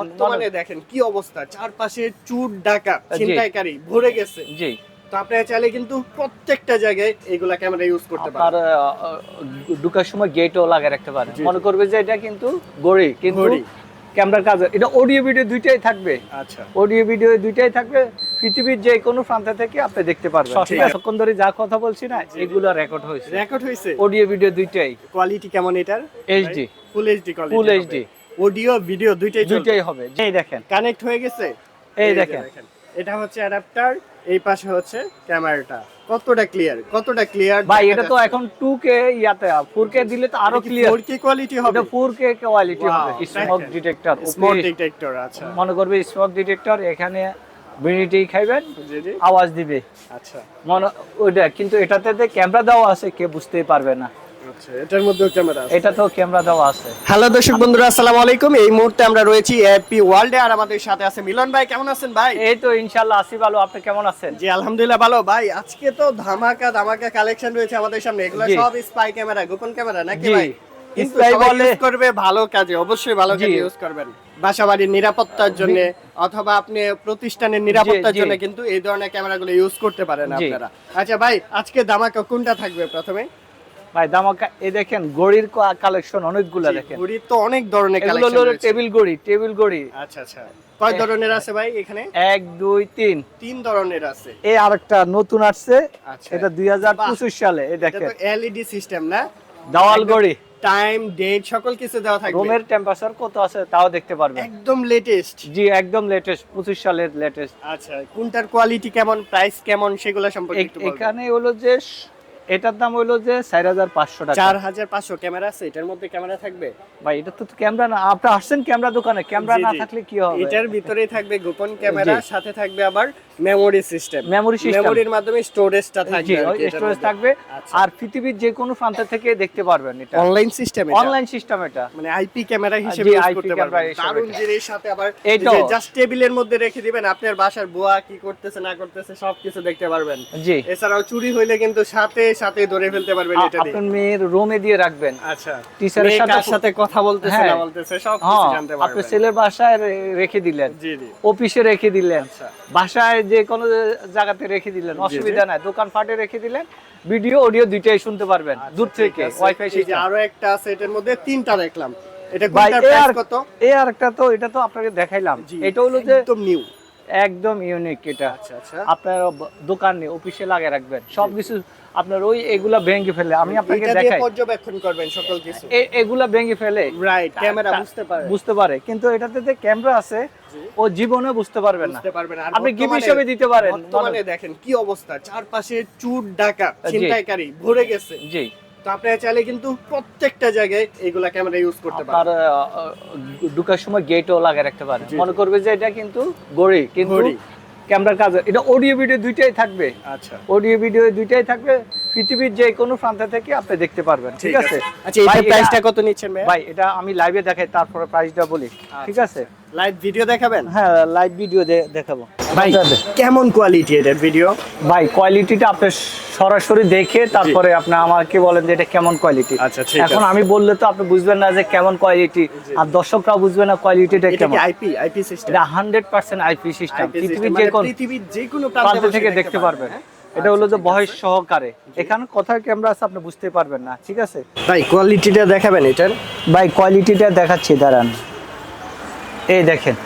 বর্তমানে দেখেন কি অবস্থা? চারপাশে চুর ডাকা। ছিনতাইকারী ভরে গেছে। জি। তো আপনারা চাইলে কিন্তু প্রত্যেকটা জায়গায় এইগুলা ক্যামেরা ইউজ করতে পারেন। আহ, ঢুকার সময় গেটও লাগিয়ে রাখতে পারেন। মনে করবে যে এটা কিন্তু গড়ি কিন্তু ক্যামেরার কাজ এটা অডিও ভিডিও দুইটাই থাকবে। আচ্ছা। অডিও ভিডিও দুইটাই থাকবে। পৃথিবীর যে কোনো প্রান্ত থেকে আপনি দেখতে পারবেন। তখন ধরে যা কথা বলছি না এগুলো রেকর্ড হয়েছে। রেকর্ড হয়েছে? অডিও ভিডিও দুইটাই। কোয়ালিটি কেমন এটার? HD full HD quality full HD audio video দুইটাই দুইটাই হবে। এই দেখেন কানেক্ট হয়ে গেছে? এই দেখেন। এটা হচ্ছে অ্যাডাপ্টার এই পাশে হচ্ছে ক্যামেরাটা। কতটা ক্লিয়ার কতটা ক্লিয়ার ভাই এটা তো এখন 2K ইয়াতে 4K দিলে তো আরও ক্লিয়ার 4K কোয়ালিটি হবে? এটা 4K কোয়ালিটি হবে। স্মোক ডিটেক্টর স্মোক ডিটেক্টর আচ্ছা। মনে করবে স্মোক ডিটেক্টর এখানে বিড়িটি খাইবেন আওয়াজ দিবে। আচ্ছা। মনে ওইটা কিন্তু এটাতে যে ক্যামেরা দেওয়া আছে কে বুঝতেই পারবে না। আচ্ছা এটার মধ্যেও ক্যামেরা আছে। এটা তো ক্যামেরা দেওয়া আছে। হ্যালো দর্শক বন্ধুরা আসসালামু আলাইকুম। এই মুহূর্তে আমরা রয়েছি এপি ওয়ার্ল্ডে আর আমাদের সাথে আছে মিলন ভাই। কেমন আছেন ভাই? এই তো ইনশাল্লাহ আসি ভালো। আপনি কেমন আছেন? জি আলহামদুলিল্লাহ ভালো। ভাই আজকে তো ধামাকা ধামাকা কালেকশন রয়েছে আমাদের সামনে। এগুলো সব স্পাই ক্যামেরা গোপন ক্যামেরা নাকি ভাই? কিন্তু বলে- করবে ভালো কাজে অবশ্যই ভালো। কাজে ইউজ করবেন। বাসাবাড়ির নিরাপত্তার জন্য অথবা আপনি প্রতিষ্ঠানের নিরাপত্তার জন্য কিন্তু এই ধরনের ক্যামেরাগুলো ইউজ করতে পারেন আপনারা। আচ্ছা ভাই আজকে ধামাকা কোনটা থাকবে প্রথমে? ভাই দামাকা এই দেখেন গড়ির কালেকশন অনেকগুলা দেখেন। ঘড়ির তো অনেক ধরনের এগুলো কালেকশন হলো টেবিল গড়ি টেবিল গড়ি। আচ্ছা আচ্ছা। কয় ধরনের আছে ভাই এখানে? এক দুই তিন। তিন ধরনের আছে। এই আরেকটা নতুন আসছে আচ্ছা। এটা দুই হাজার পঁচিশ সালে এই এটা তো এলইডি সিস্টেম না? দেওয়াল গড়ি। টাইম ডেট সকল কিছু দেওয়া থাকবে। রুমের টেম্পারেচার কত আছে তাও দেখতে পারবেন। একদম লেটেস্ট জি একদম লেটেস্ট পঁচিশ সালের লেটেস্ট আচ্ছা কোনটার কোয়ালিটি কেমন প্রাইস কেমন সেগুলো সম্পর্কে একটু বলবেন। এখানে হলো যে এটার দাম হলো যে চার হাজার পাঁচশো টাকা। চার হাজার পাঁচশো ক্যামেরা আছে এটার মধ্যে ক্যামেরা থাকবে? ভাই এটা তো ক্যামেরা না আপনি আসছেন ক্যামেরা দোকানে ক্যামেরা না থাকলে কি হবে? এটার ভিতরেই থাকবে গোপন ক্যামেরা সাথে থাকবে আবার মেমোরি সিস্টেম মেমোরি সিস্টেম মেমোরির মাধ্যমে স্টোরেজটা থাকবে স্টোরেজ থাকবে। আচ্ছা। আর পৃথিবীর যে কোনো প্রান্ত থেকে দেখতে পারবেন এটা। অনলাইন সিস্টেম অনলাইন সিস্টেম এটা। মানে আইপি ক্যামেরা হিসেবে ইউজ করতে পারবেন। দারুণ এটা। জিনিস সাথে আবার এইটাও। জাস্ট টেবিলের মধ্যে রেখে দিবেন আপনার বাসার বুয়া কি করতেছে না করতেছে সবকিছু দেখতে পারবেন। জি। এছাড়াও চুরি হইলে কিন্তু সাথে সাথে ধরে ফেলতে পারবেন এটা দিয়ে। আপনার মেয়ের রুমে দিয়ে রাখবেন। আচ্ছা। টিচারের সাথে সাথে কথা বলতেছে হ্যাঁ। না বলতেছে সব কিছু হ্যাঁ জানতে আপনি ছেলের বাসায় রেখে দিলেন। জি জি। অফিসে রেখে দিলেন। আচ্ছা। বাসায় যে কোনো জায়গাতে রেখে দিলেন। অসুবিধা নাই। দোকান ফাটে রেখে দিলেন। ভিডিও অডিও দুইটাই শুনতে পারবেন। দূর আচ্ছা, থেকে ওয়াইফাই যে আরও একটা আছে এটার মধ্যে তিনটা দেখলাম। এটা কোনটার প্রাইস কত? এই আরেকটা তো এটা তো আপনাকে দেখাইলাম। এটা হলো যে একদম নিউ একদম ইউনিক এটা। আচ্ছা আচ্ছা। আপনার দোকানে অফিসে লাগিয়ে রাখবেন। সবকিছু আপনার ওই এগুলা ভেঙে ফেলে আমি আপনাকে দেখাই। পর্যবেক্ষণ করবেন সকল কিছু। এগুলা ভেঙে ফেলে। রাইট ক্যামেরা বুঝতে পারে। বুঝতে পারে। কিন্তু এটাতে যে ক্যামেরা আছে ও জীবনে বুঝতে পারবেন না। বুঝতে পারবেন আর আপনি গিফট হিসেবে দিতে পারেন। বর্তমানে দেখেন কি অবস্থা। চারপাশে চুর ডাকা। ছিনতাইকারী ভরে গেছে। জি। তো আপনারা চাইলে কিন্তু প্রত্যেকটা জায়গায় এইগুলা ক্যামেরা ইউজ করতে পারেন। আহ, ঢুকার সময় গেটও লাগিয়ে রাখতে পারেন। মনে করবে যে এটা কিন্তু গড়ি কিন্তু। ক্যামেরার কাজ এটা অডিও ভিডিও দুইটাই থাকবে। আচ্ছা। অডিও ভিডিও দুইটাই থাকবে। পৃথিবীর যে কোনো প্রান্ত থেকে আপনি দেখতে পারবেন ঠিক আছে? আচ্ছা এই এটা প্রাইসটা কত নিচ্ছেন ভাই ভাই এটা আমি লাইভে দেখাই তারপরে প্রাইসটা বলি ঠিক আছে? লাইভ ভিডিও দেখাবেন? হ্যাঁ লাইভ ভিডিও দেখাবো। ভাই কেমন কোয়ালিটি এটার ভিডিও ভাই কোয়ালিটিটা আপনি সরাসরি দেখে তারপরে আপনি আমাকে বলেন যে এটা কেমন কোয়ালিটি আচ্ছা, এখন আমি বললে তো আপনি বুঝবেন না যে কেমন কোয়ালিটি আর দর্শকরাও বুঝবে না কোয়ালিটিটা কেমন। আইপি আইপি সিস্টেম এটা হান্ড্রেড পার্সেন্ট আইপি সিস্টেম পৃথিবীর যে কোন মানে পৃথিবীর যে কোনো প্রান্ত থেকে দেখতে পারবেন? এটা হলো আচ্ছা, যে বয়স সহকারে। এখানে কোথায় ক্যামেরা আছে আপনি বুঝতে পারবেন না। ঠিক আছে? ভাই কোয়ালিটিটা দেখাবেন এটার। ভাই কোয়ালিটিটা দেখাচ্ছি দাঁড়ান। এই দেখেন।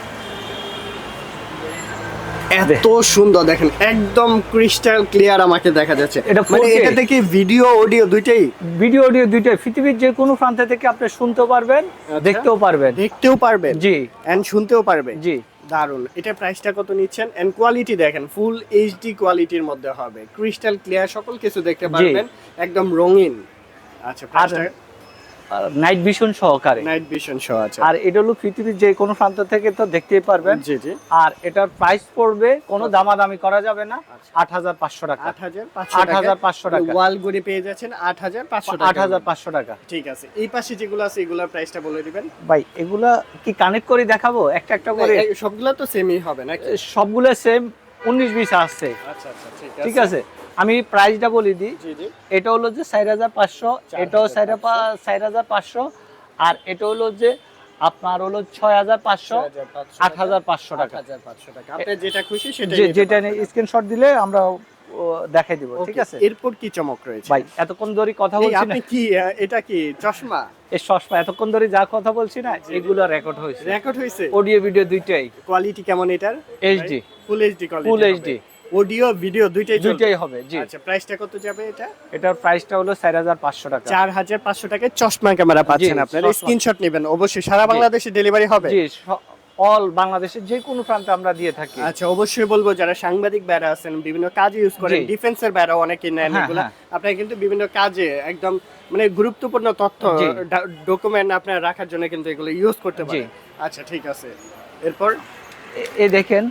এত সুন্দর দেখেন একদম ক্রিস্টাল ক্লিয়ার আমাকে দেখা যাচ্ছে। এটা মানে এটা থেকে ভিডিও অডিও দুইটাই। ভিডিও অডিও দুইটাই। পৃথিবীর যে কোনো প্রান্ত থেকে আপনি শুনতে পারবেন দেখতেও পারবেন। দেখতেও পারবেন। জি। এন্ড শুনতেও পারবেন। জি। দারুণ এটা প্রাইসটা কত নিচ্ছেন? এন্ড কোয়ালিটি দেখেন ফুল এইচডি কোয়ালিটির মধ্যে হবে। ক্রিস্টাল ক্লিয়ার সকল কিছু দেখতে পারবেন। একদম রঙিন। আচ্ছা নাইট ভিশন সহকারে। নাইট ভিশন শো আছে। আর এটা হলো পৃথিবীর যে কোনো প্রান্ত থেকে তো দেখতেই পারবেন। জি জি। আর এটার প্রাইস পড়বে কোনো দামাদামি করা যাবে না। আট হাজার পাঁচশো টাকা। আট হাজার পাঁচশো আট হাজার পাঁচশো টাকা। ওয়াল গুড়ি পেয়ে যাচ্ছেন আট হাজার পাঁচশো আট হাজার পাঁচশো টাকা। ঠিক আছে। এই পাশে যেগুলো আছে এগুলোর প্রাইসটা বলে দিবেন। ভাই এগুলা কি কানেক্ট করে দেখাবো? একটা একটা করে? সবগুলো তো সেমই হবে নাকি? সবগুলো সেম উনিশ বিশ আসছে আচ্ছা আচ্ছা ঠিক আছে? আমি প্রাইসটা বলে দিই। এটা হলো যে চার হাজার পাঁচশো চার এটাও চার হাজার পাঁচশো আর এটা হলো যে আপনার হলো ছয় হাজার পাঁচশো আট হাজার পাঁচশো টাকা। 8500 টাকা। আপনি যেটা খুশি যেটা স্ক্রিনশট দিলে আমরা দেখাই দিব ঠিক আছে? এরপর কি চমক রয়েছে? ভাই এতক্ষণ ধরে কথা বলছি আপনি কি এটা কি চশমা? এই সসপা এতক্ষণ ধরে যা কথা বলছি না এগুলো রেকর্ড হয়েছে। রেকর্ড হয়েছে? অডিও ভিডিও দুইটাই। কোয়ালিটি কেমন এটার? HD full HD quality full HD audio video দুইটাই দুইটাই হবে জি। আচ্ছা প্রাইসটা কত যাবে এটা? এটার প্রাইসটা হলো চার হাজার পাঁচশো টাকা। চার হাজার পাঁচশো টাকায় চশমা ক্যামেরা পাচ্ছেন আপনারা। স্ক্রিনশট নেবেন অবশ্যই। সারা বাংলাদেশে ডেলিভারি হবে? জি অল বাংলাদেশের যে কোনো প্রান্তে আমরা দিয়ে থাকি। আচ্ছা অবশ্যই বলব যারা সাংবাদিক বেড়া আছেন বিভিন্ন কাজে ইউজ করেন। ডিফেন্সের বেড়া অনেকে নেন হ্যাঁ, এগুলা। হ্যাঁ। আপনারা কিন্তু বিভিন্ন কাজে একদম মানে গুরুত্বপূর্ণ তথ্য ডকুমেন্ট আপনারা রাখার জন্য কিন্তু এগুলো ইউজ করতে। পারেন। আচ্ছা ঠিক আছে। এরপর? এ- দেখেন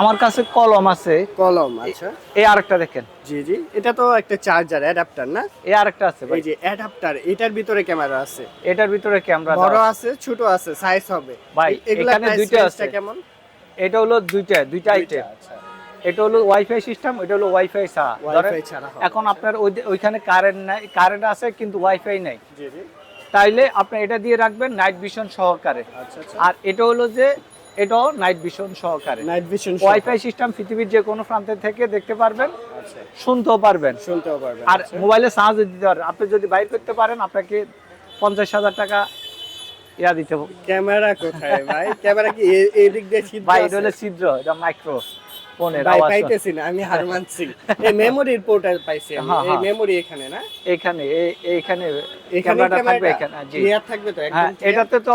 আমার কাছে কলম আছে। কলম আচ্ছা। এই আরেকটা দেখেন। জি জি। এটা তো একটা চার্জার অ্যাডাপ্টার না? এই আরেকটা আছে ভাই। এই যে অ্যাডাপ্টার এটার ভিতরে ক্যামেরা আছে। এটার ভিতরে ক্যামেরা বড় আছে। ছোট আছে সাইজ হবে। ভাই, এখানে দুইটা আছে। কেমন? এটা হলো দুইটা দুইটা আইটেম আচ্ছা। এটা হলো ওয়াইফাই সিস্টেম এটা হলো ওয়াইফাই ছাড়া। ওয়াইফাই ছাড়া এখন আপনার ওইখানে কারেন্ট নাই কারেন্ট আছে কিন্তু ওয়াইফাই নাই। জি জি। তাইলে আপনি এটা দিয়ে রাখবেন নাইট ভিশন সহকারে। আচ্ছা আচ্ছা। আর এটা হলো যে এটাও নাইট ভিশন সহকারে। নাইট ভিশন ওয়াইফাই সিস্টেম পৃথিবীর যে কোনো প্রান্তে থেকে দেখতে পারবেন আচ্ছা। শুনতেও পারবেন। শুনতেও পারবেন আর আচ্ছা। মোবাইলে চার্জ দিতে পারবেন আপনি যদি বাইর করতে পারেন আপনাকে পঞ্চাশ হাজার টাকা ইয়া দিতে হবে। ক্যামেরা কোথায় ভাই? ক্যামেরা কি এ- এদিক দিয়ে ছিদ্র ভাই এটা হলো ছিদ্র এটা মাইক্রো ফোনের ভাই আওয়াজ। পাইতেছি না আমি হার মানছি। এই মেমোরির পোর্টাল পাইছি আমি। হ্যাঁ, এই হ্যাঁ। মেমোরি এখানে না? এখানে এই- এইখানে এখানে ক্যামেরাটা থাকবে এখানে জি। ক্লিয়ার থাকবে তো হ্যাঁ একদম এটাতে তো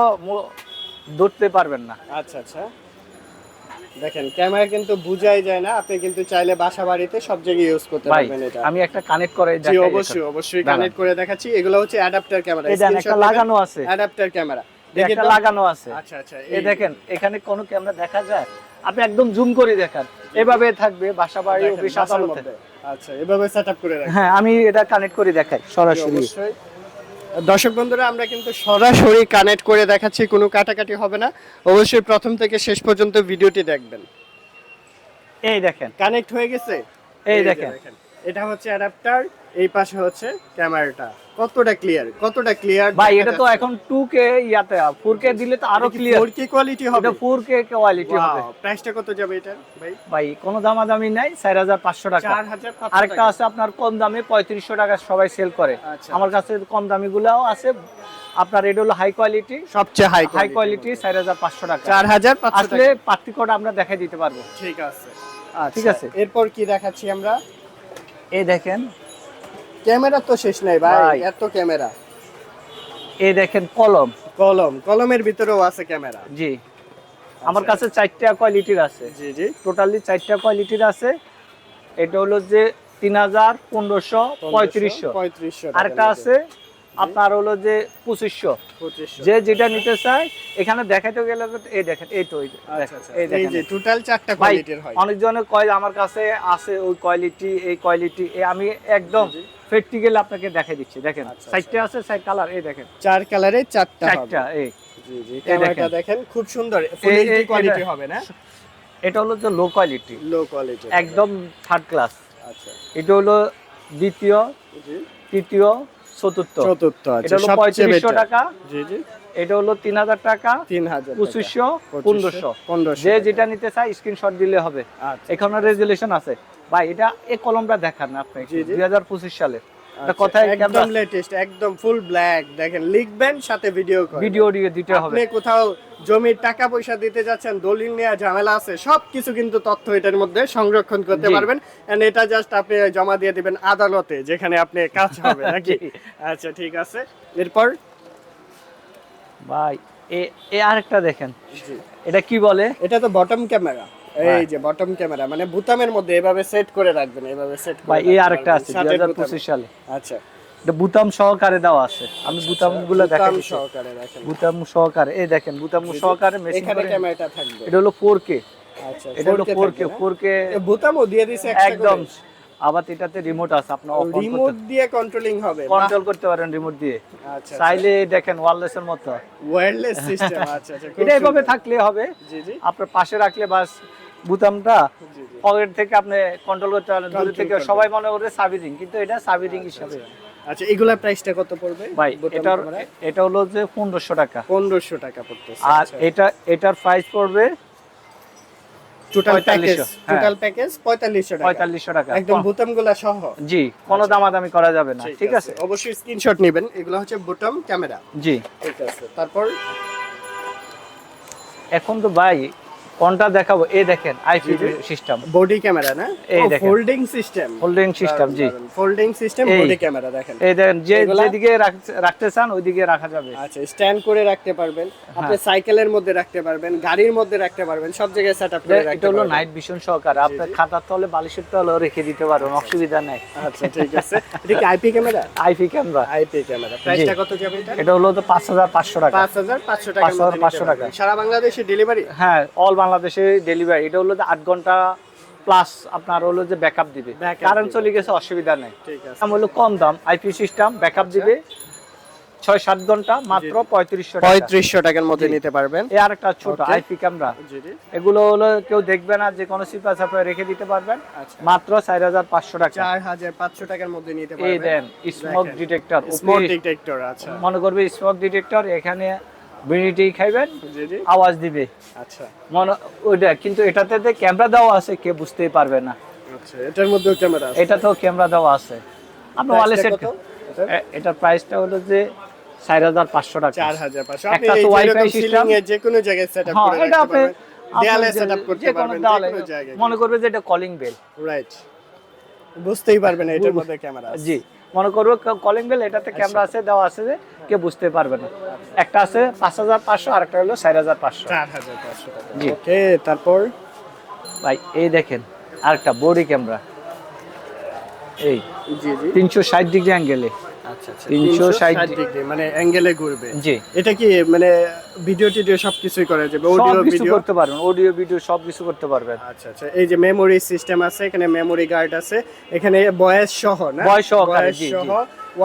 ধরতে পারবেন না। আচ্ছা আচ্ছা। দেখেন ক্যামেরা কিন্তু বুঝাই যায় না। আপনি কিন্তু চাইলে বাসা বাড়িতে সব জায়গায় ইউজ করতে পারবেন এটা। আমি একটা কানেক্ট করে জি অবশ্যই অবশ্যই কানেক্ট করে দেখাচ্ছি। এগুলো হচ্ছে অ্যাডাপ্টার ক্যামেরা এই দেখেন একটা লাগানো আছে। অ্যাডাপ্টার ক্যামেরা এই একটা লাগানো আছে। আচ্ছা আচ্ছা এই দেখেন এখানে কোনো ক্যামেরা দেখা যায়? আপনি একদম জুম করে দেখান। এভাবে থাকবে বাসা বাড়ি অফিস আদালতে। আচ্ছা এভাবে সেটআপ করে রাখেন। হ্যাঁ আমি এটা কানেক্ট করে দেখাই সরাসরি। অবশ্যই। দর্শক বন্ধুরা আমরা কিন্তু সরাসরি কানেক্ট করে দেখাচ্ছি কোনো কাটাকাটি হবে না। অবশ্যই প্রথম থেকে শেষ পর্যন্ত ভিডিওটি দেখবেন। এই দেখেন। কানেক্ট হয়ে গেছে? এই দেখেন। এটা হচ্ছে অ্যাডাপ্টার এই পাশে হচ্ছে ক্যামেরাটা কতটা ক্লিয়ার কতটা ক্লিয়ার ভাই এটা তো এখন 2K ইয়াতে 4K দিলে তো আরও ক্লিয়ার 4K কোয়ালিটি হবে? এটা 4K কোয়ালিটি হবে। প্রাইসটা কত যাবে এটা ভাই? ভাই কোনো দামাদামি নাই 4500 টাকা। 4500 আরেকটা আছে আপনার কম দামে 3500 টাকা সবাই সেল করে। আচ্ছা। আমার কাছে কম দামি গুলাও আছে। আপনার এটা হলো হাই কোয়ালিটি সবচেয়ে হাই হাই কোয়ালিটি 4500 টাকা। 4500 আসলে পার্থক্যটা আমরা দেখাই দিতে পারব। ঠিক আছে। ঠিক আচ্ছা, আছে। এরপর কি দেখাচ্ছি আমরা? এই দেখেন ক্যামেরা তো শেষ নাই ভাই। এত ক্যামেরা। এই দেখেন কলম। কলম কলমের ভিতরেও আছে ক্যামেরা। জি। আমার কাছে চারটা কোয়ালিটির আছে। জি জি। টোটালি চারটা কোয়ালিটির আছে। এটা হলো যে তিন হাজার পনেরোশো পঁয়ত্রিশশো। পঁয়ত্রিশশো আরেকটা আছে আপনার হলো যে পঁচিশশো। যে যেটা নিতে চায় এখানে দেখাতে গেলে এই দেখেন এই তো এই আচ্ছা দেখেন, আচ্ছা টোটাল চারটা কোয়ালিটির হয়। অনেকজনে কয় আমার কাছে আছে ওই কোয়ালিটি এই কোয়ালিটি আমি একদম। প্র্যাকটিক্যাল আপনাকে দেখাই দিচ্ছি দেখেন আচ্ছা, আছে চার কালার এই দেখেন। চার কালারে চারটা চারটা এই। জি জি ক্যামেরাটা দেখেন। খুব সুন্দর ফুল এইচডি কোয়ালিটি হবে না? এটা হলো যে লো কোয়ালিটি লো কোয়ালিটি একদম থার্ড ক্লাস আচ্ছা। এটা হলো দ্বিতীয় তৃতীয় চতুর্থ। চতুর্থ এটা আচ্ছা হলো পঁয়ত্রিশশো টাকা। জি জি। এটা হলো তিন হাজার টাকা তিন হাজার পঁচিশশো পনেরোশো। পনেরোশো যে যেটা নিতে চায় স্ক্রিনশট দিলে হবে। আচ্ছা। এখানে রেজুলেশন আছে। ভাই এটা এই কলমটা দেখান আপনি। দুই হাজার পঁচিশ সালে এটা আচ্ছা, কথায় একদম লেটেস্ট একদম ফুল ব্ল্যাক দেখেন লিখবেন সাথে ভিডিও ভিডিও দিয়ে দিতে হবে। আপনি কোথাও জমির টাকা পয়সা দিতে যাচ্ছেন দলিল নেওয়া ঝামেলা আছে সব কিন্তু তথ্য এটার মধ্যে সংরক্ষণ করতে পারবেন। এন্ড এটা জাস্ট আপনি জমা দিয়ে দিবেন আদালতে যেখানে আপনি কাজ হবে নাকি? আচ্ছা ঠিক আছে। এরপর? ভাই এ আরেকটা দেখেন। এটা কি বলে? এটা তো বটম ক্যামেরা এই হ্যাঁ। যে বটম ক্যামেরা মানে বুতামের মধ্যে এভাবে সেট করে রাখবেন এভাবে সেট করে ভাই এই আরেকটা আছে দুই শার্টের হাজার বুতামে। পঁচিশ সালে। আচ্ছা। এটা বুতাম সহকারে দেওয়া আছে। আমি বুতামগুলো দেখা বুতাম সহকারে বুতাম সহকারে এই দেখেন বুতাম সহকারে মেশিন এখানে ক্যামেরাটা থাকবে। এটা হলো ফোর কে আচ্ছা এটা হলো 4K ফোর কে থাকবে না? ফোর কে এ বুতামও দিয়ে একদম। আবার এটাতে রিমোট আছে আপনি অফ রিমোট দিয়ে কন্ট্রোলিং হবে কন্ট্রোল করতে পারেন রিমোট দিয়ে। আচ্ছা চাইলে দেখেন ওয়্যারলেসের মতো। ওয়্যারলেস সিস্টেম আচ্ছা আচ্ছা এটা এভাবে থাকলে হবে। জি জি। আপনার পাশে রাখলে বাস বুতামটা পকেট থেকে আপনি কন্ট্রোল করতে পারেন। দূরে থেকে সবাই মনে করে সাবিরিং কিন্তু এটা সাবিরিং হিসাবে। আচ্ছা এগুলা প্রাইসটা কত পড়বে ভাই এটার এটা হলো যে পনেরোশো টাকা। পনেরোশো টাকা পড়তেছে আর এটা এটার প্রাইস পড়বে টোটাল প্যাকেজ 4500। টোটাল প্যাকেজ পঁয়তাল্লিশশো টাকা। পঁয়তাল্লিশশো টাকা। একদম সহ? জি কোনো দামাদামি করা যাবে না ঠিক আছে। অবশ্যই স্ক্রিনশট নেবেন। এগুলো হচ্ছে বোতাম ক্যামেরা। জি। ঠিক আছে। তারপর? এখন তো ভাই কোনটা দেখাবো। এই দেখেন আইপি। সিস্টেম বডি ক্যামেরা না? এই দেখেন। ফোল্ডিং সিস্টেম হোল্ডিং সিস্টেম জি। ফোল্ডিং সিস্টেম বডি ক্যামেরা দেখেন। এই দেখেন যে যেদিকে রাখতে চান ওইদিকে রাখা যাবে। আচ্ছা স্ট্যান্ড করে রাখতে পারবেন। আপনি হ্যাঁ। সাইকেলের মধ্যে রাখতে পারবেন গাড়ির মধ্যে রাখতে পারবেন সব জায়গায় সেটআপ করে রাখতে এটা হলো নাইট ভিশন সহকারে। আপনার জি। খাতার তলে বালিশের তলে রেখে দিতে পারবেন অসুবিধা নেই। আচ্ছা ঠিক আছে। এটা কি IP camera IP camera IP camera প্রাইসটা কত যাবে এটা এটা হলো তো পাঁচ হাজার পাঁচশো টাকা। পাঁচ হাজার পাঁচশো টাকার মধ্যে 5,500 টাকা। সারা বাংলাদেশে ডেলিভারি হ্যাঁ অল বাংলাদেশে ডেলিভারি এটা হলো যে আট ঘণ্টা প্লাস আপনার হলো যে ব্যাকআপ দিবে। কারেন্ট চলে গেছে অসুবিধা নেই। দাম হলো কম দাম আইপি সিস্টেম ব্যাকআপ দিবে ছয় সাত ঘণ্টা মাত্র পঁয়ত্রিশশো পঁয়ত্রিশশো টাকার মধ্যে নিতে পারবেন। এই আরেকটা ছোট আইপি ক্যামেরা জি জি। এগুলো হলো কেউ দেখবে না যে কোনো সিপা সাপে রেখে দিতে পারবেন। আচ্ছা। মাত্র চার হাজার পাঁচশো টাকা। চার হাজার পাঁচশো টাকার মধ্যে নিতে এই পারবেন। Then smoke detector smoke detector আচ্ছা। মনে করবে স্মোক ডিটেক্টর এখানে বিড়িটি খাইবেন আওয়াজ দিবে। আচ্ছা। মনে ওইটা কিন্তু এটাতে যে ক্যামেরা দেওয়া আছে কে বুঝতেই পারবে না। আচ্ছা এটার মধ্যেও ক্যামেরা আছে। এটা তো ক্যামেরা দেওয়া আছে। আপনি ওয়ালে সেট এটার? প্রাইসটা হলো যে চার হাজার পাঁচশো টাকা। চার হাজার পাঁচশো। একটা তো ceiling এ যে কোনো জায়গায় সেটআপ হ্যাঁ করে এটা আপনি দেয়ালে আপনি সেটআপ যে- করতে পারবেন যে কোনো জায়গায়। মনে করবে যে এটা কলিং বেল রাইট বুঝতেই পারবেন না এটার মধ্যে ক্যামেরা আছে। জি। মনে করব কলিং বেল এটাতে ক্যামেরা আছে দেওয়া আছে যে কে বুঝতে পারবে না। একটা আছে পাঁচ হাজার পাঁচশো আর একটা হলো চার হাজার পাঁচশো। জি। ওকে তারপর? ভাই এই দেখেন আরেকটা বডি ক্যামেরা এই জি জি। তিনশো ষাট ডিগ্রি অ্যাঙ্গেলে আচ্ছা আচ্ছা। 360 360 ডিগ্রি মানে অ্যাঙ্গেলে ঘুরবে। জি। এটা কি মানে ভিডিও টিডিও সবকিছুই করা যাবে অডিও ভিডিও করতে পারবেন অডিও ভিডিও সবকিছু করতে পারবেন। আচ্ছা আচ্ছা। এই যে মেমোরি সিস্টেম আছে এখানে মেমোরি গার্ড আছে এখানে বয়স সহ না? বয়স সহকারে, বয়স। সহ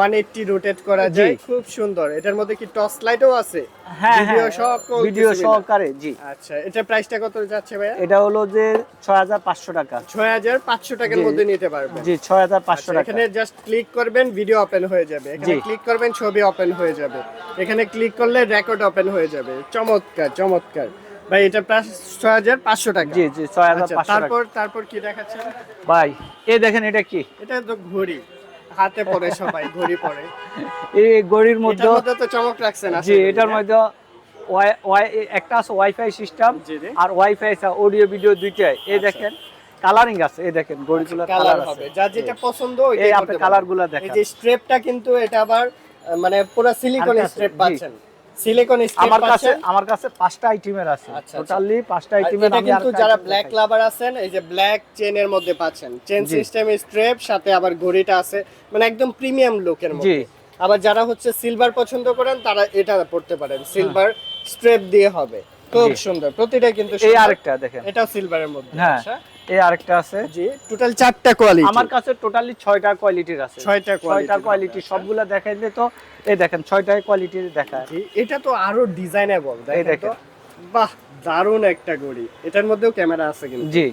180 রোটেট করা যায় খুব সুন্দর। এটার মধ্যে কি টর্চ লাইটও আছে? হ্যাঁ ভিডিও হ্যাঁ সকল ভিডিও সহকারে জি। আচ্ছা এটা প্রাইসটা কত যাচ্ছে ভাইয়া? এটা হলো যে ছয় হাজার পাঁচশো টাকা। ছয় হাজার পাঁচশো টাকার মধ্যে নিতে পারবেন। জি ছয় হাজার পাঁচশো আচ্ছা, টাকা। এখানে জাস্ট ক্লিক করবেন ভিডিও ওপেন হয়ে যাবে। এখানে ক্লিক করবেন ছবি ওপেন হয়ে যাবে। এখানে ক্লিক করলে রেকর্ড ওপেন হয়ে যাবে। চমৎকার চমৎকার। ভাই এটা প্রায় ছয় হাজার পাঁচশো টাকা। জি জি ছয় হাজার আচ্ছা, তারপর তারপর কি দেখাচ্ছেন? ভাই এই দেখেন এটা কি? এটা তো ঘড়ি। হাতে পরে সবাই ঘড়ি পরে এই ঘড়ির মধ্যে তো চমক রাখছেন না জি এটার? মধ্যে একটা আছে ওয়াইফাই সিস্টেম। আর ওয়াইফাই অডিও ভিডিও দুইটাই। এই আচ্ছা। দেখেন কালারিং আছে এই দেখেন গড়িগুলো কালার কালার হবে আছে। যার যেটা পছন্দ এই আপনি কালারগুলো কালার পারবেন। এই দেখেন যে স্ট্রেপটা কিন্তু এটা আবার মানে পুরো সিলিকন স্ট্রেপ পাচ্ছেন। সিলিকন আমার কাছে আমার কাছে পাঁচটা আইটেমের আছে। আচ্ছা, আচ্ছা। টোটালি পাঁচটা আইটেমের আমি কিন্তু যারা ব্ল্যাক লাভার আছেন এই যে ব্ল্যাক চেনের মধ্যে পাচ্ছেন। চেন সিস্টেম স্ট্রেপ সাথে আবার ঘড়িটা আছে। মানে একদম প্রিমিয়াম লুকের মধ্যে। আবার যারা হচ্ছে সিলভার পছন্দ করেন তারা এটা পড়তে পারেন। সিলভার স্ট্রেপ দিয়ে হবে। খুব সুন্দর। প্রতিটা কিন্তু এই আরেকটা দেখেন। এটাও সিলভারের মধ্যে হ্যাঁ। আচ্ছা। এই আরেকটা আছে। জি টোটাল চারটা কোয়ালিটি আমার কাছে টোটালি ছয়টা কোয়ালিটির আছে। ছয়টা ছয়টা কোয়ালিটি কোয়ালিটি সবগুলা দেখাইলে তো এই দেখেন ছয়টা কোয়ালিটির দেখায় এটা তো আরও ডিজাইনেবল এই দেখেন বাহ দারুণ একটা ঘড়ি। এটার মধ্যেও ক্যামেরা আছে কিন্তু। জি।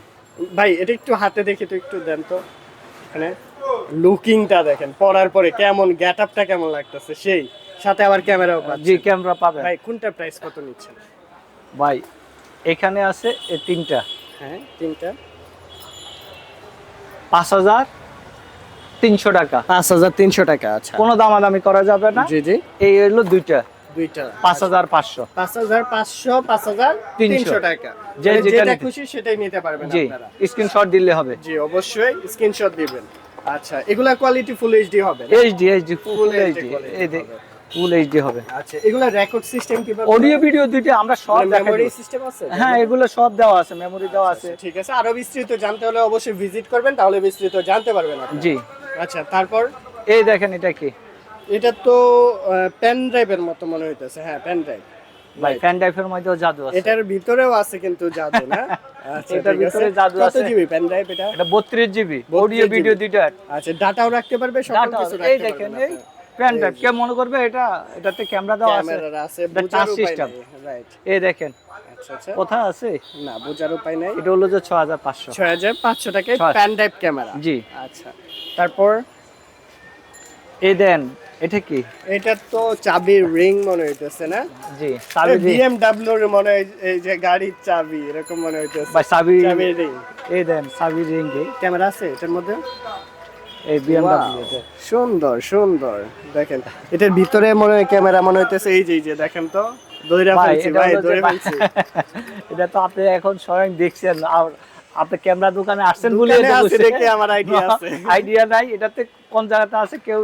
ভাই এটা একটু হাতে দেখে তো একটু দেন তো। এখানে লুকিংটা দেখেন পরার পরে কেমন গেট আপটা কেমন লাগতেছে সেই। সাথে আবার ক্যামেরাও জি পাচ্ছি ক্যামেরা পাবেন। ভাই কোনটা প্রাইস কত নিচ্ছেন? ভাই এখানে আছে এই তিনটা। হ্যাঁ তিনটা। পাঁচ হাজার তিনশো টাকা। পাঁচ হাজার তিনশো টাকা আচ্ছা। কোনো দামাদামি করা যাবে না। জি জি। এই হলো দুইটা। দুইটা। পাঁচ হাজার পাঁচশো। পাঁচ হাজার পাঁচশো পাঁচ হাজার তিনশো। তিনশো। টাকা। যে মানে যেটা যেটা খুশি। সেটাই নিতে পারবেন জি স্ক্রিনশট দিলে হবে। জি অবশ্যই স্ক্রিনশট দিবেন। আচ্ছা এগুলা কোয়ালিটি ফুল এইচডি হবে এইচডি এইচডি ফুল এইচডি এই। ফুল এইচডি হবে। আচ্ছা এগুলা রেকর্ড সিস্টেম কীভাবে অডিও ভিডিও দুইটা আমরা সব মেমোরি সিস্টেম আছে? হ্যাঁ এগুলো সব দেওয়া আছে মেমোরি দেওয়া আছে। আচ্ছা, ঠিক আছে। আরও বিস্তৃত জানতে হলে অবশ্যই ভিজিট করবেন তাহলে বিস্তৃত জানতে পারবেন জি। আচ্ছা তারপর? এই দেখেন এটা কি? এটা তো পেন ড্রাইভের মতো মনে হইতেছে। হ্যাঁ পেন ড্রাইভ ভাই ফ্যান ড্রাইভের মধ্যেও জাদু আছে। এটার ভিতরেও আছে কিন্তু জাদু না? আচ্ছা এটার ভিতরে জাদু কত জিবি পেন ড্রাইভ এটা? এটা বত্রিশ জিবি 32 অডিও ভিডিও দুইটা আচ্ছা ডাটাও রাখতে পারবে Data কিছু আছে। এই দেখেন এই ফ্যান ড্রাইভ কে মনে করবে এটা? এটাতে ক্যামেরা দেওয়া আছে। আছে রাইট এই দেখেন। আচ্ছা আচ্ছা। কোথায় আছে? না বোঝার উপায় নাই। এটা হলো যে ছ হাজার পাঁচশো। ছয় হাজার পাঁচশো টাকায় প্যান ড্রাইভ ক্যামেরা জি। আচ্ছা। তারপর এই দেন এটা কি? এটা তো চাবির রিং মনে হইতেছে না? জি চাবি। বিএমডব্লিউ এর মনে এই যে গাড়ির চাবি এরকম মনে হইতেছে। বা চাবি চাবির রিং এই দেন চাবি রিং ক্যামেরা আছে এটার মধ্যে? এই সুন্দর সুন্দর। দেখেন এটার ভিতরে মনে হয় ক্যামেরা মনে হইতেছে এই যে এই যে দেখেন তো দইরা ফেলছি ভাই দইরা ফেলছি। এটা তো আপনি এখন স্বয়ং দেখছেন আর আপনি ক্যামেরা দোকানে আসছেন বলে দেখে আমার idea আছে। আইডিয়া নাই এটাতে কোন জায়গাতে আছে কেউ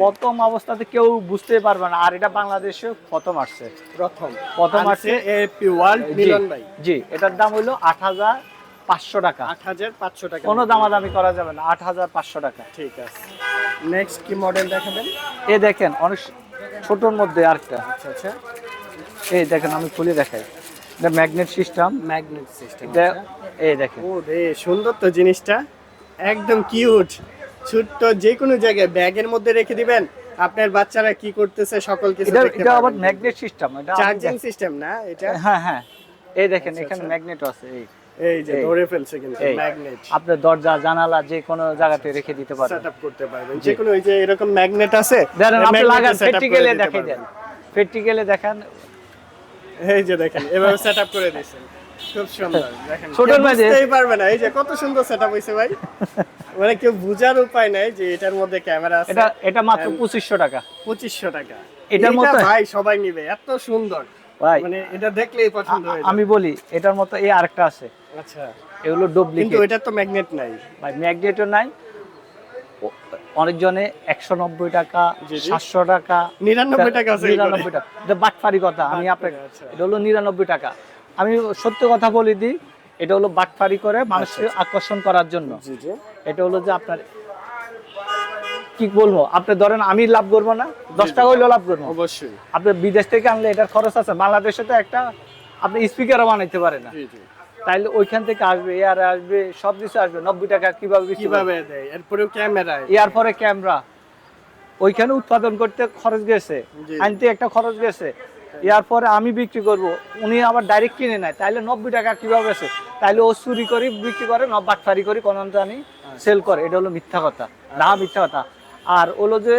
প্রথম অবস্থাতে কেউ বুঝতে পারবে না আর এটা বাংলাদেশে প্রথম আসছে। প্রথম। প্রথম আসছে এপি ওয়ার্ল্ড মিলন ভাই। জি এটার দাম হলো আট হাজার পাঁচশো টাকা। আট হাজার পাঁচশো টাকা। কোনো দামাদামি করা যাবে না আট হাজার পাঁচশো টাকা। ঠিক আছে। নেক্সট কি মডেল দেখাবেন? এই দেখেন অনেক ছোটোর মধ্যে আরেকটা। আচ্ছা আচ্ছা। এই দেখেন আমি খুলে দেখাই। এটা ম্যাগনেট সিস্টেম ম্যাগনেট সিস্টেম এটা এই দেখেন। ও রে সুন্দর তো জিনিসটা। একদম কিউট ছোট্ট যে কোনো জায়গায় ব্যাগের মধ্যে রেখে দিবেন। আপনার বাচ্চারা কি করতেছে সকল কিছু দেখতে এটা আবার ম্যাগনেট সিস্টেম এটা চার্জিং সিস্টেম না এটা? হ্যাঁ হ্যাঁ। এই দেখেন আচ্ছা, এখানে আচ্ছা। ম্যাগনেট আছে এই। এই যে ধরে ফেলছে কিন্তু ম্যাগনেট আপনার দরজা জানালা যে কোনো জায়গাতে রেখে দিতে পারবেন। সেটআপ করতে পারবেন। যে কোনো ওই যে এরকম ম্যাগনেট আছে দেখেন আপনি লাগান প্র্যাকটিক্যালে দেখাই দেন। পারবেন। দেখান। এই যে দেখেন এভাবে সেটআপ করে দিয়েছেন। খুব সুন্দর দেখেন। ছোট মাঝে- বুঝতেই পারবে না। এই যে কত সুন্দর সেটআপ হইছে ভাই। মানে কেউ বুঝার উপায় নাই যে এটার মধ্যে ক্যামেরা আছে। এটা এটা মাত্র And- পঁচিশশো টাকা। পঁচিশশো টাকা। এটার মতো- ভাই সবাই নিবে এত সুন্দর। ভাই মানে এটা দেখলেই পছন্দ হয়ে আমি বলি এটার মতো এই আরেকটা আছে। আচ্ছা। এগুলো কিন্তু এটা তো ম্যাগনেট নাই। ভাই ম্যাগনেটও নাই। অনেকজনে একশো নব্বই টাকা। সাতশো টাকা নিরানব্বই টাকা আছে নিরানব্বই টাকা। এটা বাটফারি কথা আমি আপনাকে আচ্ছা। এটা হলো নিরানব্বই টাকা। আমি সত্য কথা বলে দিই এটা হলো বাটফারি করে মানুষকে আকর্ষণ করার জন্য। এটা হলো যে আপনার কি বলব? আপনি ধরেন আমি লাভ করব না দশ টাকা হইলেও লাভ করব। অবশ্যই। আপনি বিদেশ থেকে আনলে এটার খরচ আছে বাংলাদেশে তো একটা আপনি স্পিকারও বানাইতে পারে না। তাইলে ওইখান থেকে আসবে এয়ার আসবে সব কিছু আসবে নব্বই টাকা কীভাবে কীভাবে দেয়? এরপরেও ক্যামেরায় ইয়ার পরে ক্যামেরা। ওইখানে উৎপাদন করতে খরচ গেছে। আনতে একটা খরচ গেছে। ইয়ার পরে আমি বিক্রি করব উনি আবার ডাইরেক্ট কিনে নেয়। তাইলে নব্বই টাকা কীভাবে আছে? তাইলে ও চুরি করে বিক্রি করে নব্বাটফারি করে কোনো জানি সেল করে। এটা হলো মিথ্যা কথা। না মিথ্যা কথা। আর হলো যে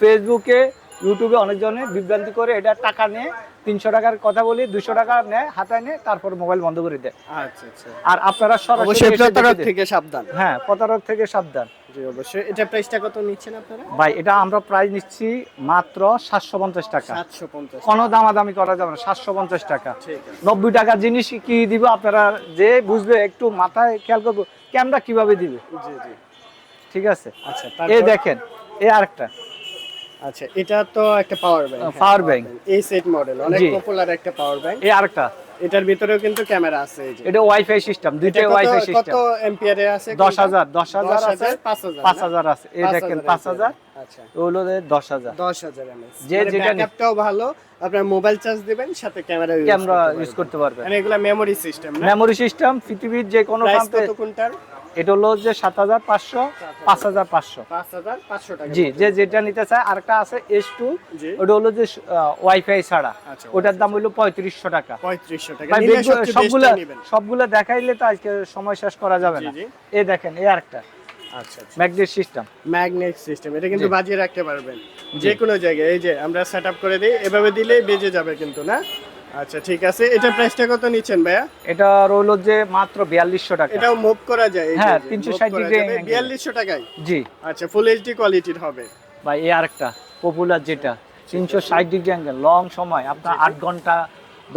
ফেসবুকে ইউটিউবে অনেকজনে বিভ্রান্তি করে এটা টাকা নিয়ে তিনশো টাকার কথা বলি দুশো টাকা নেয় হাতায় নেয় তারপর মোবাইল বন্ধ করে দেয়। আচ্ছা আচ্ছা। আর আপনারা সরাসরি প্রতারক থেকে সাবধান। হ্যাঁ প্রতারক থেকে সাবধান। অবশ্যই। এটা প্রাইসটা কত নিচ্ছেন আপনারা? ভাই এটা আমরা প্রাইস নিচ্ছি মাত্র সাতশো পঞ্চাশ টাকা। সাতশো পঞ্চাশ কোনো দামাদামি করা যাবে না সাতশো পঞ্চাশ টাকা। ঠিক আছে। নব্বই টাকার জিনিস কি দিব আপনারা? যে বুঝবে একটু মাথায় খেয়াল করব ক্যামেরা কীভাবে দিবে? জি জি। ঠিক আছে? আচ্ছা এই দেখেন এই আরেকটা। আচ্ছা এটা তো একটা পাওয়ার ব্যাংক Power bank। এই সেট মডেল অনেক পপুলার একটা পাওয়ার ব্যাংক এই আরেকটা। এটার ভিতরেও কিন্তু ক্যামেরা আছে এই যে। এটা ওয়াইফাই সিস্টেম দুইটাই কত- ওয়াইফাই কত সিস্টেম এম্পিয়ারে আছে দশ হাজার দশ হাজার আছে। পাঁচ হাজার পাঁচ হাজার আছে। এই দেখেন পাঁচ হাজার। আচ্ছা। ওগুলো দশ হাজার। দশ হাজার এমএস যে যেটা নি- ভালো আপনার মোবাইল চার্জ দিবেন সাথে ক্যামেরা ক্যামেরা ইউজ করতে পারবেন। মানে এগুলা মেমোরি সিস্টেম না? মেমোরি সিস্টেম পৃথিবীর যে কোনো প্রান্তে কত কোনটার এটা হলো যে সাত হাজার পাঁচশো পাঁচ হাজার পাঁচশো। জি যে যেটা নিতে চায় আরেকটা আছে এস টু ওটা হলো যে ওয়াইফাই ছাড়া। আচ্ছা, ওটার দাম হলো পঁয়ত্রিশশো টাকা। সবগুলা সবগুলা দেখাইলে তো আজকে সময় শেষ করা যাবে না। এই দেখেন এই আরেকটা। আচ্ছা ম্যাগনেট সিস্টেম ম্যাগনেট সিস্টেম এটা কিন্তু। বাজিয়ে রাখতে পারবেন। যে কোনো জায়গায় এই যে আমরা সেট আপ করে দিই এভাবে দিলেই বেজে যাবে কিন্তু না? আচ্ছা ঠিক আছে। এটা প্রাইসটা কত নিচ্ছেন ভাইয়া? এটা রইল যে মাত্র বিয়াল্লিশশো টাকা। এটাও মুভ করা যায় হ্যাঁ, তিনশো 360 ডিগ্রি করা degree যাবে। angle। 4200 টাকায়? জি। আচ্ছা ফুল এইচডি কোয়ালিটির হবে। ভাই এই আরেকটা পপুলার যেটা তিনশো ষাট ডিগ্রি অ্যাঙ্গেল লং সময় আপনার আট ঘণ্টা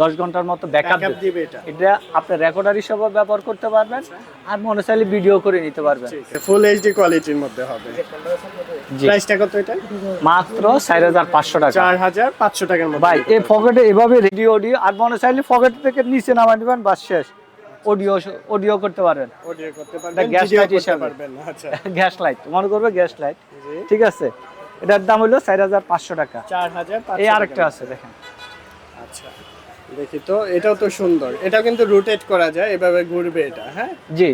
দশ ঘণ্টার মতো ব্যাকআপ দিবে। এটা। আপনি রেকর্ডার হিসেবে ব্যবহার করতে পারবেন আর মনে চাইলে ভিডিও করে নিতে পারবেন। ফুল এইচডি কোয়ালিটির মধ্যে হবে। প্রাইসটা কত এটা? মাত্র চার হাজার পাঁচশো টাকা। চার হাজার পাঁচশো টাকার মধ্যে। ভাই এই পকেটে এভাবে রেডিও অডিও আর মনে চাইলে পকেট থেকে নিচে নামাই দিবেন বাস শেষ। অডিও অডিও করতে পারেন অডিও করতে পারবেন light করতে হিসাবে। পারবেন আচ্ছা। গ্যাস লাইট মনে করবে গ্যাস লাইট ঠিক আছে এটার দাম হলো চার হাজার পাঁচশো টাকা। চার হাজার এই আরেকটা আছে দেখেন। আচ্ছা। দেখি তো এটাও তো সুন্দর। এটাও কিন্তু রোটেট করা যায় এভাবে ঘুরবে এটা হ্যাঁ? জি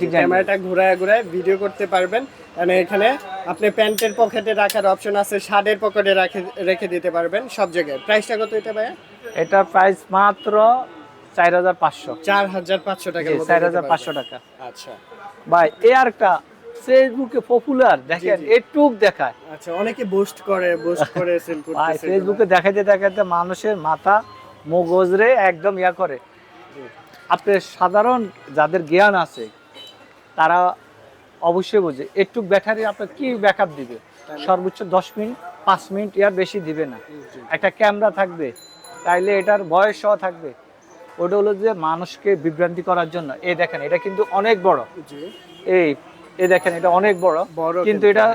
ডিগ্রি। ক্যামেরাটা ঘুরায় ঘুরায় ভিডিও করতে পারবেন। মানে এখানে আপনি প্যান্টের পকেটে রাখার অপশন আছে শার্টের পকেটে রাখে রেখে দিতে পারবেন সব জায়গায়। প্রাইসটা কত এটা ভাইয়া? এটার প্রাইস মাত্র চার হাজার পাঁচশো। চার হাজার পাঁচশো টাকা জি চার হাজার পাঁচশো টাকা। আচ্ছা। ভাই এই আরেকটা ফেসবুকে পপুলার দেখেন এটুক দেখায়। আচ্ছা অনেকে বুস্ট করে বুস্ট করে সেল করতেছে ফেসবুকে দেখাইতে দেখাইতে মানুষের মাথা মগজরে একদম ইয়া করে। আপনি সাধারণ যাদের জ্ঞান আছে তারা অবশ্যই বোঝে। একটু ব্যাটারি আপনার কি ব্যাকআপ দিবে? সর্বোচ্চ দশ মিনিট পাঁচ মিনিট ইয়ার বেশি দিবে না। একটা ক্যামেরা থাকবে তাইলে এটার বয়স সহ থাকবে। ওটা হলো যে মানুষকে বিভ্রান্তি করার জন্য। এই দেখেন এটা কিন্তু অনেক বড়। এই এ দেখেন এটা অনেক বড়। বড় কিন্তু এটা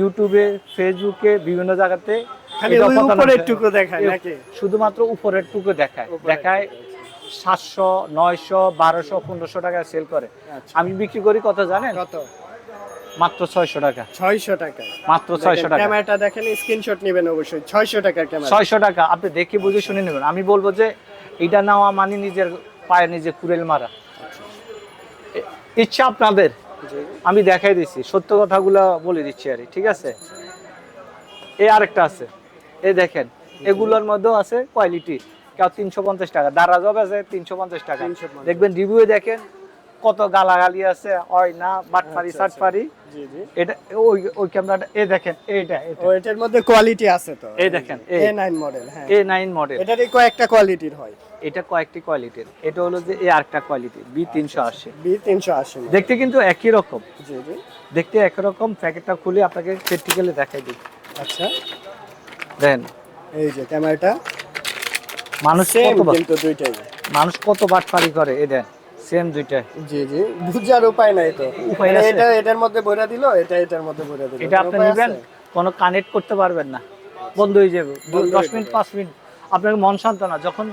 ইউটিউবে ফেসবুকে বিভিন্ন জায়গাতে খালি এটা ওই প্রতারণা উপরের টুকু দেখায় নাকি? শুধুমাত্র উপরের টুকু দেখায়। দেখায় সাতশো নয়শো বারোশো পনেরোশো টাকা সেল করে। আচ্ছা। আমি বিক্রি করি কত জানেন? কত? মাত্র ছয়শো টাকা। ছয়শো টাকা। মাত্র ছয়শো টাকা। ক্যামেরাটা দেখেন স্ক্রিনশট নেবেন অবশ্যই। ছয়শো টাকার ক্যামেরা ছয়শো টাকা। আপনি দেখে বুঝে শুনে নেবেন। আমি বলব যে এটা নেওয়া মানে নিজের পায়ে নিজে কুড়েল মারা। ইচ্ছা আপনাদের? আমি দেখাই দিচ্ছি সত্য কথাগুলো বলে দিচ্ছি আর ঠিক আছে? এই আরেকটা আছে। এই দেখেন এগুলোর মধ্যেও আছে কোয়ালিটি কেউ তিনশো পঞ্চাশ টাকা দারাজব আছে তিনশো পঞ্চাশ টাকা। দেখবেন রিভিউ দেখেন কত গালাগালি আছে হয় না বাটপারি আচ্ছা, সাটপারি। জি জি। এটা ওই ওই ক্যামেরাটা দেখেন এইটা এটার মধ্যে কোয়ালিটি আছে তো? এই দেখেন, এ নাইন মডেল হ্যাঁ। এ নাইন মডেল এটারই কয়েকটা কোয়ালিটির হয়। এটা কয়েকটি কোয়ালিটির এটা হলো যে এই আরেকটা কোয়ালিটি বি তিনশো আশি। বি তিনশো আশি দেখতে কিন্তু একই রকম। দেখতে একই রকম। প্যাকেটটা খুলে আপনাকে প্র্যাকটিক্যালি দেখাই দিই। আচ্ছা। দেন। এই যে ক্যামেরাটা। মানুষ কত দুইটাই। মানুষ কত বাটপারি করে? এই দেন সেম দুইটা জি জি বুঝার উপায় নাই তো। উপায় মানে এটা এটার মধ্যে ভরে দিল এটা এটার মধ্যে ভরে দিল। এটা আপনি নেবেন কোনো কানেক্ট করতে পারবেন না। বন্ধ হয়ে যাবে। দশ মিনিট পাঁচ মিনিট। আপনার মন শান্ত না যখন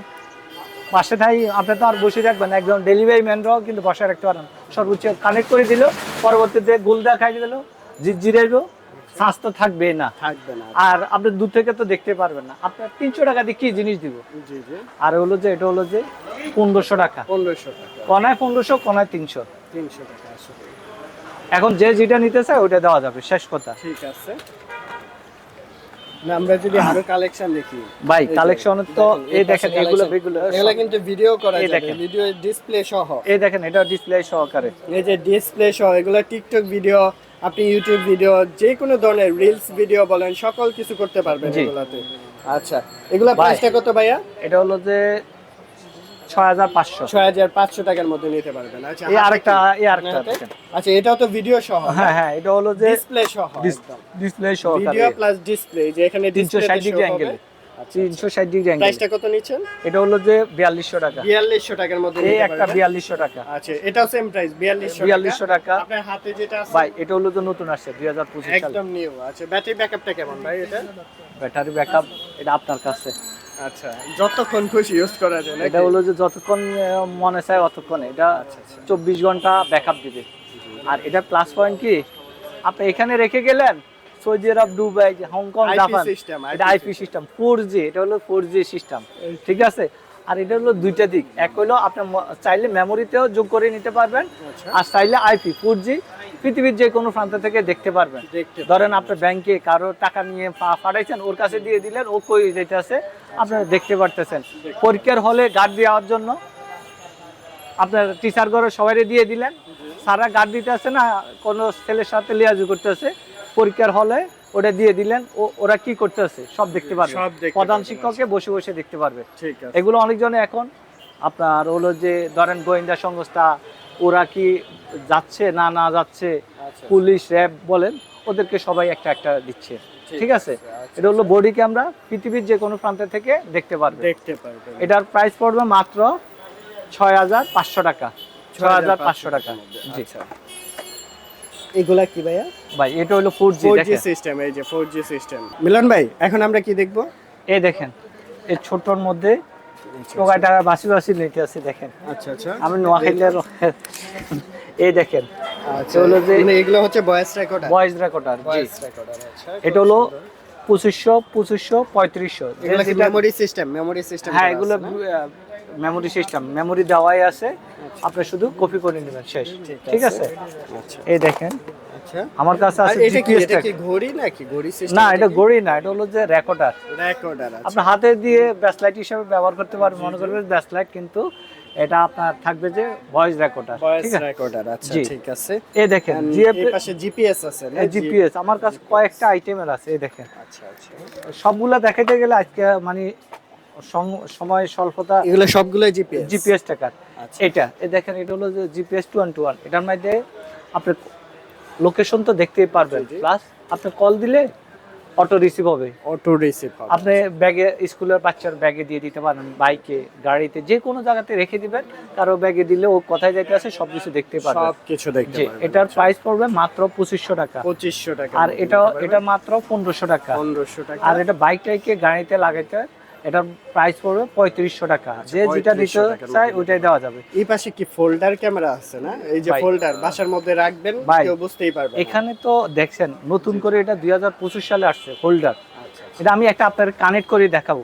পাশে থাই আপনি তো আর বসে রাখবেন একজন ডেলিভারি ম্যানরাও কিন্তু বসে রাখতে পারেন সর্বোচ্চ কানেক্ট করে দিল পরবর্তীতে গোল দেখাই দিল জিরাইব তো থাকবে না। থাকবে না। আর আপনি দূর থেকে তো দেখতে পারবেন না। আপনার তিনশো টাকা দিয়ে কি জিনিস দিব? আর হলো যে এটা হলো যে পনেরোশো টাকা। পনেরোশো টাকা। কনায় পনেরোশো কনায় তিনশো। তিনশো টাকা এখন যে যেটা নিতে চায় ওটা দেওয়া যাবে। শেষ কথা। ঠিক আছে। আমরা যদি আরও কালেকশন দেখি। ভাই কালেকশন তো এই দেখেন এগুলো। এগুলো এগুলো কিন্তু ভিডিও করা এই যাবে। দেখেন। ভিডিও ডিসপ্লে সহ। এই দেখেন এটা ডিসপ্লে সহকারে। এই যে ডিসপ্লে সহ এগুলো টিকটক ভিডিও আপনি ইউটিউব ভিডিও যে কোনো ধরনের রিলস ভিডিও বলেন সকল কিছু করতে পারবেন এগুলাতে। আচ্ছা এগুলা। প্রাইসটা কত ভাইয়া? এটা হলো যে ছয় হাজার পাঁচশো। ছয় হাজার পাঁচশো টাকার মধ্যে নিতে পারবেন। আচ্ছা এই হাতে আরেকটা এই আরেকটা আচ্ছা তো ভিডিও সহ হ্যাঁ হ্যাঁ এটা হলো যে ডিসপ্লে সহ ডিসপ্লে ভিডিও প্লাস ডিসপ্লে যে এখানে ডিগ্রি অ্যাঙ্গেল তিনশো ষাট ডিগ্রি প্রাইসটা কত নিচ্ছেন? এটা হলো যে বিয়াল্লিশশো টাকা। বিয়াল্লিশশো টাকার মধ্যে এই একটা বিয়াল্লিশশো টাকা। আচ্ছা এটাও সেম প্রাইস বিয়াল্লিশশো বিয়াল্লিশশো টাকা। আপনার হাতে যেটা আছে ভাই এটা হলো যে নতুন আসছে দুই হাজার পঁচিশ সালে। একদম নিউ আচ্ছা ব্যাটারি ব্যাকআপটা কেমন ভাই এটা? ব্যাটারি ব্যাকআপ এটা আপনার কাছে। আচ্ছা যতক্ষণ খুশি ইউজ করা যায় এটা হলো যে যতক্ষণ মনে চায় অতক্ষণ। এটা আচ্ছা, আচ্ছা। চব্বিশ ঘণ্টা ব্যাকআপ দিবে। আর এটা প্লাস পয়েন্ট কি? আপনি এখানে রেখে গেলেন Saudi Arab Dubai Hong Kong Japan. এটা আইপি সিস্টেম। ফোর জি এটা হলো ফোর জি সিস্টেম। ঠিক আছে? আর এটা হলো দুইটা দিক। এক হলো আপনি ম- চাইলে মেমোরিতেও যোগ করে নিতে পারবেন আচ্ছা। আর চাইলে আইপি ফোর জি পৃথিবীর যে কোনো প্রান্ত থেকে দেখতে পারবেন। ধরেন আপনার ব্যাংকে কারও টাকা নিয়ে পাঠাইছেন ওর কাছে দিয়ে দিলেন ও কই যেতেছে আপনারা দেখতে পারতেছেন। পরীক্ষার হলে গার্ড দেওয়ার জন্য আপনার টিচার ঘরে সবাই দিয়ে দিলেন। সারা গার্ড দিতে আছে না কোনো ছেলের সাথে লিয়াজু করতেছে পরীক্ষার হলে ওটা দিয়ে দিলেন ও ওরা কি করতেছে? সব দেখতে পারবে। প্রধান পারবে, শিক্ষককে বসে বসে দেখতে পারবে। এগুলো অনেকজনে এখন আপনার হলো যে ধরেন গোয়েন্দা সংস্থা ওরা কি যাচ্ছে না না যাচ্ছে আচ্ছা। পুলিশ র্যাব বলেন ওদেরকে সবাই একটা একটা দিচ্ছে। ঠিক আছে? আচ্ছা, এটা হলো বডি ক্যামেরা পৃথিবীর যে কোনো প্রান্ত থেকে দেখতে পারবে। দেখতে পারবেন এটার প্রাইস পড়বে মাত্র ছয় হাজার পাঁচশো টাকা। ছয় হাজার পাঁচশো টাকা। জি। আচ্ছা। এগুলা কি ভাইয়া? ভাই এটা হলো ফোর জি ফোর সিস্টেম এই যে ফোর জি সিস্টেম মিলন ভাই এখন আমরা কি দেখব? এই দেখেন এই ছোটর মধ্যে টোকা টাকা বাসি বাসি নিতে আছে দেখেন। আচ্ছা আচ্ছা। আমি নোয়াখালীর এই দেখেন আচ্ছা হলো যে- মানে এগুলো হচ্ছে voice recorder voice recorder voice recorder আচ্ছা এটা হলো পঁচিশশো পঁচিশশো পঁয়ত্রিশশো। এগুলো কি মেমোরি সিস্টেম মেমোরি সিস্টেম হ্যাঁ এগুলো মেমোরি সিস্টেম মেমোরি দেওয়াই আছে। আপনি শুধু কপি করে নেবেন শেষ। ঠিক আছে। আচ্ছা। এই দেখেন আচ্ছা। আমার কাছে আছে জিপিএস ঘড়ি নাকি? ঘড়ি সিস্টেম না এটা গড়ি না এটা হলো যে রেকর্ডার রেকর্ডার আছে আপনি হাতে দিয়ে ব্যাসলাইট হিসেবে ব্যবহার করতে পারবেন মনে করবেন ব্যাসলাইট কিন্তু এটা আপনার থাকবে যে ভয়েস রেকর্ডার ভয়েস রেকর্ডার আচ্ছা ঠিক আছে। এই দেখেন পাশে জিপিএস আছে না? জিপিএস আমার কাছে কয়েকটা আইটেমের আছে এই দেখেন। আচ্ছা আচ্ছা। সবগুলা দেখাতে গেলে আজকে মানে সময় স্বল্পতা এগুলো সবগুলো জিপিএস জিপিএস টাকার। আচ্ছা এটা এই দেখেন এটা হলো যে GPS two one two one এটার মধ্যে আপনি লোকেশন তো দেখতেই পারবেন। প্লাস আপনি কল দিলে অটো রিসিভ হবে। অটো রিসিভ হবে। আপনি ব্যাগে স্কুলের বাচ্চার ব্যাগে দিয়ে দিতে পারেন বাইকে গাড়িতে যে কোনো জায়গাতে রেখে দিবেন। কারও ব্যাগে দিলে ও কোথায় যাইতে আছে সবকিছু দেখতে পারবে। সব কিছু দেখতে জি পারবেন এটার প্রাইস পড়বে মাত্র পঁচিশশো টাকা। 2500 টাকা আর এটা এটা মাত্র পনেরোশো টাকা। 1500 টাকা। আর এটা বাইকটাকে গাড়িতে লাগাইতে এটার প্রাইস পড়বে পঁয়ত্রিশশো টাকা। যে যেটা 3500 নিতে টাকার চাই ওইটাই দেওয়া যাবে। এই পাশে কি ফোল্ডার ক্যামেরা আছে না? এই যে ফোল্ডার বাসার মধ্যে রাখবেন কেউ বুঝতেই পারবে এখানে তো দেখছেন নতুন করে এটা দুই হাজার পঁচিশ সালে আসছে হোল্ডার আচ্ছা আচ্ছা। এটা আমি একটা আপনার কানেক্ট করে দেখাবো।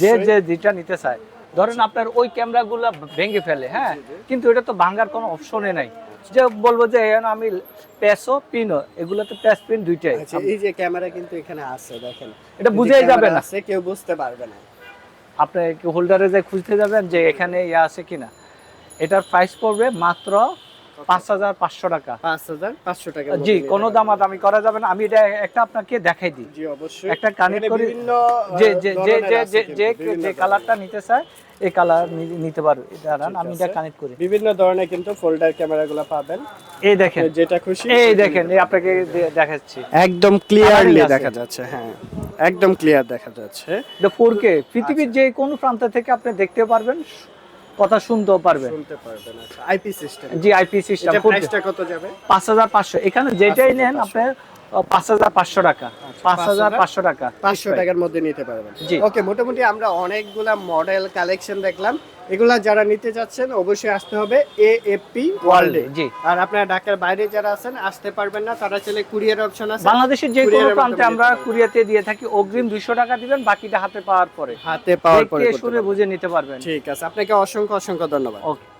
যে যে যেটা নিতে চায়। ধরেন আপনার ওই ক্যামেরাগুলো ভেঙে ফেলে হ্যাঁ। কিন্তু এটা তো ভাঙার কোনো অপশনে নাই। যে বলব যে এখন আমি প্যাসও পিনও এগুলোতে প্যাস পিন দুইটাই। আচ্ছা এই যে ক্যামেরা কিন্তু এখানে আছে দেখেন। এটা বুঝাই যাবে না। আছে কেউ বুঝতে পারবে না। আপনি হোল্ডারে যে খুঁজতে যাবেন যে এখানে ইয়ে আছে কিনা? এটার প্রাইস পড়বে মাত্র পাঁচ হাজার পাঁচশো টাকা। পাঁচ হাজার পাঁচশো টাকা জি কোনো দামাদামি করা যাবে না। আমি এটা একটা আপনাকে দেখাই দিই। জি অবশ্যই। একটা করি- বিভিন্ন যে যে যে ধরনের যে যে কালারটা নিতে চায় এই কালার নিতে পারবে। দাঁড়ান আমি এটা কানেক্ট করি। বিভিন্ন ধরনের কিন্তু ফোল্ডার ক্যামেরাগুলো পাবেন। এই দেখেন। যেটা খুশি এই দেখেন এই আপনাকে দেখাচ্ছি। একদম ক্লিয়ারলি দেখা যাচ্ছে হ্যাঁ। একদম ক্লিয়ার দেখা যাচ্ছে। এটা ফোর কে পৃথিবীর যে কোনো প্রান্ত থেকে আপনি দেখতে পারবেন কথা শুনতেও পারবেন শুনতে পারবেন আচ্ছা আইপি সিস্টেম জি আইপি সিস্টেম প্রাইসটা কত যাবে? পাঁচ হাজার পাঁচশো। এখানে যেটাই নেন 5,500 আপনার পাঁচ হাজার পাঁচশো টাকা। পাঁচ হাজার পাঁচশো টাকা। পাঁচশো টাকার মধ্যে নিতে পারবেন। ওকে মোটামুটি আমরা অনেকগুলা মডেল কালেকশন দেখলাম। এগুলা যারা নিতে যাচ্ছেন অবশ্যই আসতে হবে এএফপি ওয়ার্ল্ডে জি। আর আপনারা ঢাকার বাইরে যারা আছেন আসতে পারবেন না। তারা চলে কুরিয়ার অপশন আছে। বাংলাদেশের যে কোনো প্রান্তে আমরা। কুরিয়াতে দিয়ে থাকি। অগ্রিম দুইশো টাকা দিবেন বাকিটা হাতে পাওয়ার পরে। হাতে পাওয়ার পরে শুনে বুঝে নিতে পারবেন। ঠিক আছে। আপনাকে অসংখ্য অসংখ্য ধন্যবাদ। ওকে